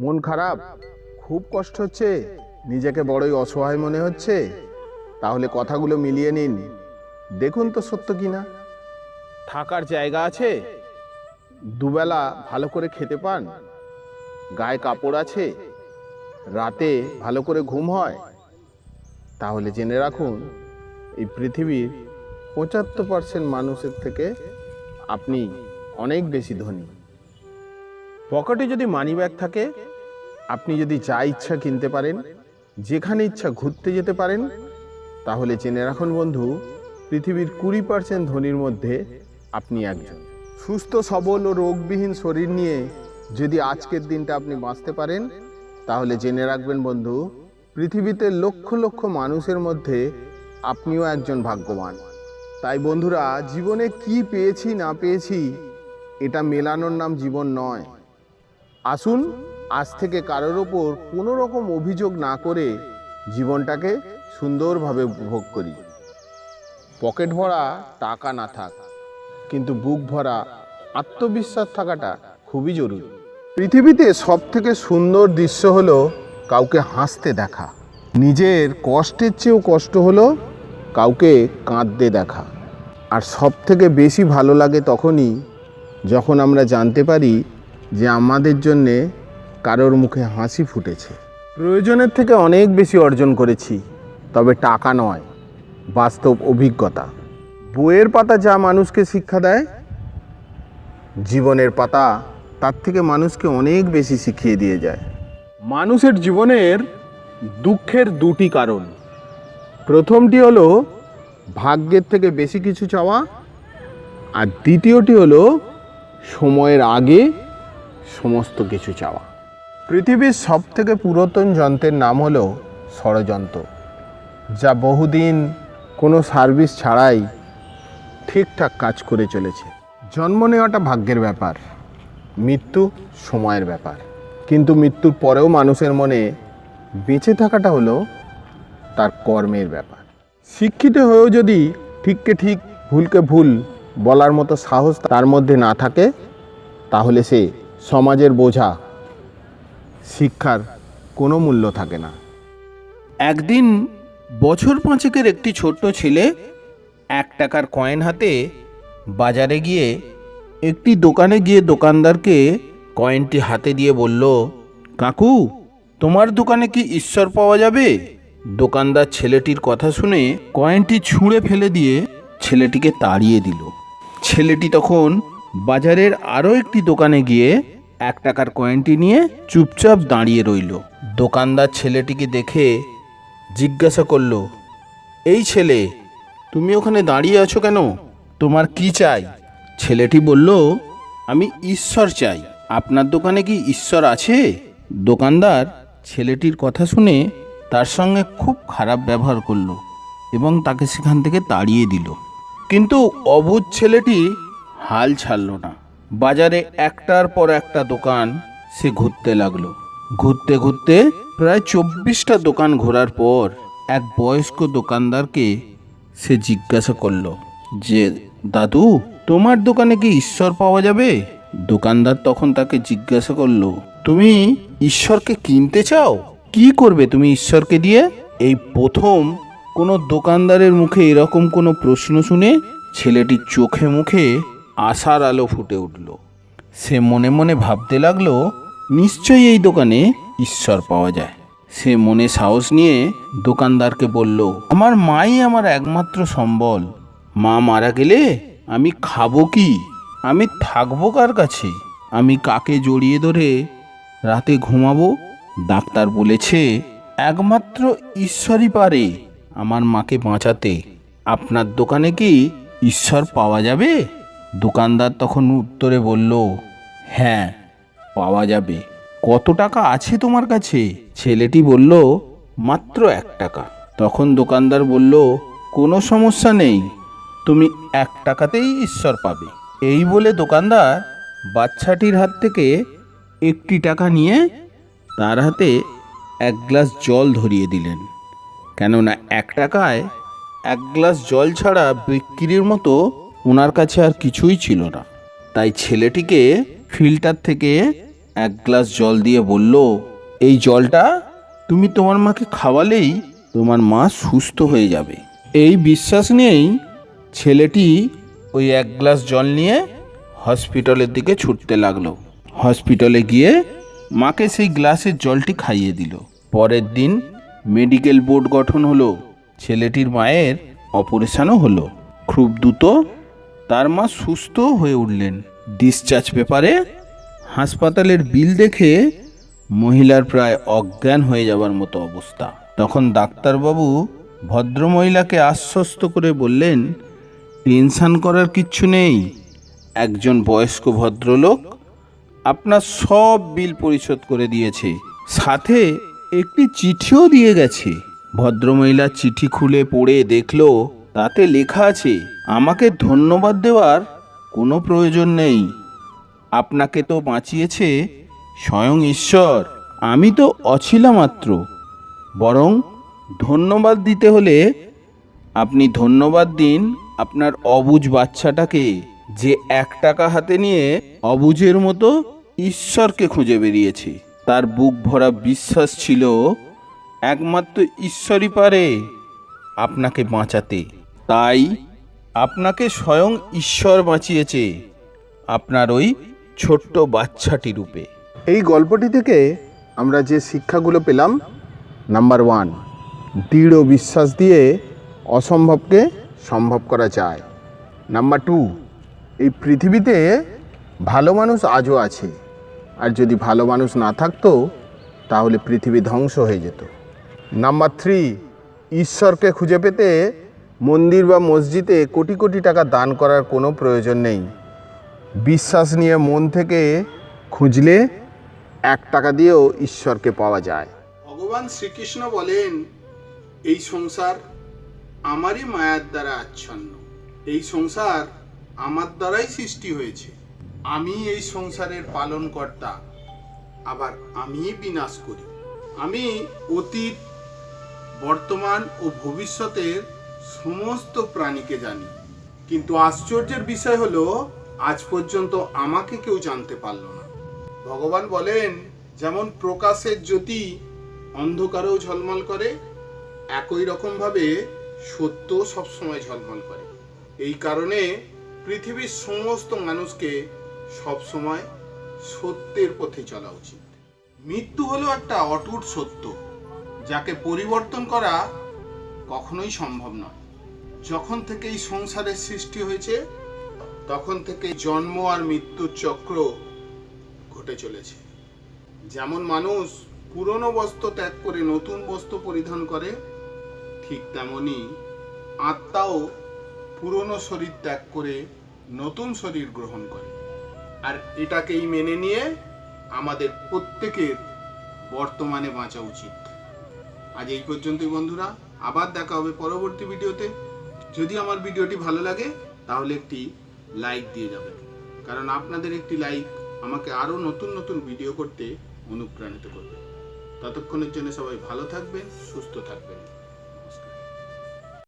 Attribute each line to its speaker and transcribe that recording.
Speaker 1: মন খারাপ? খুব কষ্ট হচ্ছে? নিজেকে বড়ই অসহায় মনে হচ্ছে? তাহলে কথাগুলো মিলিয়ে নিন। দেখুন তো সত্য কিনা। থাকার জায়গা আছে? দুবেলা ভালো করে খেতে পান? গায়ে কাপড় আছে? রাতে ভালো করে ঘুম হয়? তাহলে জেনে রাখুন, এই পৃথিবীর পঁচাত্তর পার্সেন্ট মানুষের থেকে আপনি অনেক বেশি ধনী। পকেটে যদি মানি ব্যাগ থাকে আপনি যদি যা ইচ্ছা কিনতে পারেন, যেখানে ইচ্ছা ঘুরতে যেতে পারেন, তাহলে জেনে রাখুন বন্ধু, পৃথিবীর কুড়ি পার্সেন্ট ধনীর মধ্যে আপনি একজন। সুস্থ, সবল ও রোগবিহীন শরীর নিয়ে যদি আজকের দিনটা আপনি বাঁচতে পারেন, তাহলে জেনে রাখবেন বন্ধু, পৃথিবীতে লক্ষ লক্ষ মানুষের মধ্যে আপনিও একজন ভাগ্যবান। তাই বন্ধুরা, জীবনে কি পেয়েছি না পেয়েছি, এটা মেলানোর নাম জীবন নয়। আসুন আজ থেকে কারোর ওপর কোনো রকম অভিযোগ না করে জীবনটাকে সুন্দরভাবে উপভোগ করি। পকেট ভরা টাকা না থাক, কিন্তু বুক ভরা আত্মবিশ্বাস থাকাটা খুবই জরুরি। পৃথিবীতে সব থেকে সুন্দর দৃশ্য হলো কাউকে হাসতে দেখা। নিজের কষ্টের চেয়েও কষ্ট হলো কাউকে কাঁদতে দেখা। আর সব থেকে বেশি ভালো লাগে তখনই যখন আমরা জানতে পারি যে আমাদের জন্যে কারোর মুখে হাসি ফুটেছে। প্রয়োজনের থেকে অনেক বেশি অর্জন করেছি তবে টাকা নয় বাস্তব অভিজ্ঞতা। বইয়ের পাতা যা মানুষকে শিক্ষা দেয় জীবনের পাতা তার থেকে মানুষকে অনেক বেশি শিখিয়ে দিয়ে যায়। মানুষের জীবনের দুঃখের দুটি কারণ। প্রথমটি হলো ভাগ্যের থেকে বেশি কিছু চাওয়া আর দ্বিতীয়টি হলো সময়ের আগে সমস্ত কিছু চাওয়া। পৃথিবীর সব থেকে পুরাতন যন্ত্রের নাম হলো ষড়যন্ত্র, যা বহুদিন কোনো সার্ভিস ছাড়াই ঠিকঠাক কাজ করে চলেছে। জন্ম নেওয়াটা ভাগ্যের ব্যাপার, মৃত্যু সময়ের ব্যাপার। কিন্তু মৃত্যুর পরেও মানুষের মনে বেঁচে থাকাটা হলো তার কর্মের ব্যাপার। শিক্ষিত হয়েও যদি ঠিককে ঠিক, ভুলকে ভুল বলার মতো সাহস তার মধ্যে না থাকে, তাহলে সে সমাজের বোঝা শিক্ষার কোনো মূল্য থাকে না।
Speaker 2: একদিন বছর পাঁচেকের একটি ছোট্ট ছেলে এক টাকার কয়েন হাতে বাজারে গিয়ে একটি দোকানে গিয়ে দোকানদারকে কয়েনটি হাতে দিয়ে বলল, কাকু, তোমার দোকানে কি ঈশ্বর পাওয়া যাবে? দোকানদার ছেলেটির কথা শুনে কয়েনটি ছুঁড়ে ফেলে দিয়ে ছেলেটিকে তাড়িয়ে দিল। ছেলেটি তখন বাজারের আরও একটি দোকানে গিয়ে এক টাকার কয়েনটি নিয়ে চুপচাপ দাঁড়িয়ে রইল। দোকানদার ছেলেটিকে দেখে জিজ্ঞাসা করল, এই ছেলে, তুমি ওখানে দাঁড়িয়ে আছো কেন? তোমার কি চাই? ছেলেটি বলল, আমি ঈশ্বর চাই। আপনার দোকানে কি ঈশ্বর আছে? দোকানদার ছেলেটির কথা শুনে তার সঙ্গে খুব খারাপ ব্যবহার করল এবং তাকে সেখান থেকে তাড়িয়ে দিল। কিন্তু অবুধ ছেলেটি হাল ছাড়ল না। বাজারে একটার পর একটা দোকান সে ঘুরতে লাগল। ঘুরতে ঘুরতে প্রায় চব্বিশটা দোকান ঘোরার পর এক বয়স্ক দোকানদারকে সে জিজ্ঞাসা করল যে, দাদু, তোমার দোকানে কি ঈশ্বর পাওয়া যাবে? দোকানদার তখন তাকে জিজ্ঞাসা করল, তুমি ঈশ্বরকে কিনতে চাও? কি করবে তুমি ঈশ্বরকে দিয়ে? এই প্রথম কোনো দোকানদারের মুখে এরকম কোনো প্রশ্ন শুনে ছেলেটির চোখে মুখে আশার আলো ফুটে উঠল। সে মনে মনে ভাবতে লাগল, নিশ্চয়ই এই দোকানে ঈশ্বর পাওয়া যায়। সে মনে সাহস নিয়ে দোকানদারকে বলল, আমার মাই আমার একমাত্র সম্বল। মা মারা গেলে আমি খাব কি? আমি থাকব কার কাছে? আমি কাকে জড়িয়ে ধরে রাতে ঘুমাবো? ডাক্তার বলেছে, একমাত্র ঈশ্বরই পারে আমার মাকে বাঁচাতে। আপনার দোকানে কি ঈশ্বর পাওয়া যাবে? দোকানদার তখন উত্তরে বলল হ্যাঁ পাওয়া যাবে। কত টাকা আছে তোমার কাছে? ছেলেটি বলল, মাত্র এক টাকা। তখন দোকানদার বলল, কোনো সমস্যা নেই, তুমি এক টাকাতেই ঈশ্বর পাবে। এই বলে দোকানদার বাচ্চাটির হাত থেকে একটি টাকা নিয়ে তার হাতে এক গ্লাস জল ধরিয়ে দিলেন। কেননা এক টাকায় এক গ্লাস জল ছাড়া বিক্রির মতো ওনার কাছে আর কিছুই ছিল না। তাই ছেলেটিকে ফিল্টার থেকে এক গ্লাস জল দিয়ে বলল, এই জলটা তুমি তোমার মাকে খাওয়ালেই তোমার মা সুস্থ হয়ে যাবে। এই বিশ্বাস নিয়েই ছেলেটি ওই এক গ্লাস জল নিয়ে হসপিটালের দিকে ছুটতে লাগল। হসপিটালে গিয়ে মাকে সেই গ্লাসের জলটি খাইয়ে দিল। পরের দিন মেডিকেল বোর্ড গঠন হলো। ছেলেটির মায়ের অপারেশনও হলো। খুব দ্রুত তার মা সুস্থ হয়ে উঠলেন। ডিসচার্জ পেপারে হাসপাতালের বিল দেখে মহিলার প্রায় অজ্ঞান হয়ে যাবার মতো অবস্থা। তখন ডাক্তারবাবু ভদ্রমহিলাকে আশ্বস্ত করে বললেন, টেনশন করার কিচ্ছু নেই। একজন বয়স্ক ভদ্রলোক আপনার সব বিল পরিশোধ করে দিয়েছে। সাথে একটি চিঠিও দিয়ে গেছে। ভদ্রমহিলা চিঠি খুলে পড়ে দেখল তাতে লেখা আছে, আমাকে ধন্যবাদ দেওয়ার কোনো প্রয়োজন নেই। আপনাকে তো বাঁচিয়েছে স্বয়ং ঈশ্বর। আমি তো অছিলা মাত্র। বরং ধন্যবাদ দিতে হলে আপনি ধন্যবাদ দিন আপনার অবুজ বাচ্চাটাকে, যে এক টাকা হাতে নিয়ে অবুজের মতো ঈশ্বরকে খুঁজে বেরিয়েছে। তার বুক ভরা বিশ্বাস ছিল, একমাত্র ঈশ্বরই পারে আপনাকে বাঁচাতে। তাই আপনাকে স্বয়ং ঈশ্বর বাঁচিয়েছে আপনার ওই ছোট্ট বাচ্চাটি রূপে।
Speaker 1: এই গল্পটি থেকে আমরা যে শিক্ষাগুলো পেলাম নাম্বার ওয়ান দৃঢ় বিশ্বাস দিয়ে অসম্ভবকে সম্ভব করা যায়। নাম্বার টু এই পৃথিবীতে ভালো মানুষ আজও আছে। আর যদি ভালো মানুষ না থাকতো তাহলে পৃথিবী ধ্বংস হয়ে যেত। নাম্বার থ্রি ঈশ্বরকে খুঁজে পেতে মন্দির বা মসজিদে কোটি কোটি টাকা দান করার কোনো প্রয়োজন নেই। বিশ্বাস নিয়ে মন থেকে খুঁজলে এক টাকা দিয়েও ঈশ্বরকে পাওয়া যায়।
Speaker 2: ভগবান শ্রীকৃষ্ণ বলেন, এই সংসার আমারই মায়ার দ্বারা আচ্ছন্ন। এই সংসার আমার দ্বারাই সৃষ্টি হয়েছে। আমি এই সংসারের পালনকর্তা। আবার আমিই বিনাশ করি। আমি অতীত, বর্তমান ও ভবিষ্যতের সমস্ত প্রাণীকে জানি। কিন্তু আশ্চর্যের বিষয় হলো, আজ পর্যন্ত আমাকে কেউ জানতে পারল না। ভগবান বলেন, যেমন প্রকাশের জ্যোতি অন্ধকারেও ঝলমল করে, একই রকমভাবে সত্য সবসময় ঝলমল করে। এই কারণে পৃথিবীর সমস্ত মানুষকে সবসময় সত্যের পথে চলা উচিত। মৃত্যু হলো একটা অটুট সত্য, যাকে পরিবর্তন করা কখনোই সম্ভব নয়। যখন থেকে এই সংসারের সৃষ্টি হয়েছে, তখন থেকে জন্ম আর মৃত্যুর চক্র ঘটে চলেছে। যেমন মানুষ পুরনো বস্ত্র ত্যাগ করে নতুন বস্ত্র পরিধান করে, ঠিক তেমনি আত্মাও পুরনো শরীর ত্যাগ করে নতুন শরীর গ্রহণ করে। আর এটাকেই মেনে নিয়ে আমাদের প্রত্যেকের বর্তমানে বাঁচা উচিত। আজ এই পর্যন্তই বন্ধুরা। আবার দেখা হবে পরবর্তী ভিডিওতে। যদি আমার ভিডিওটি ভালো লাগে, তাহলে একটি লাইক দিয়ে যাবেন। কারণ আপনাদের একটি লাইক আমাকে আরও নতুন নতুন ভিডিও করতে অনুপ্রাণিত করবে। ততক্ষণের জন্য সবাই ভালো থাকবেন, সুস্থ থাকবেন।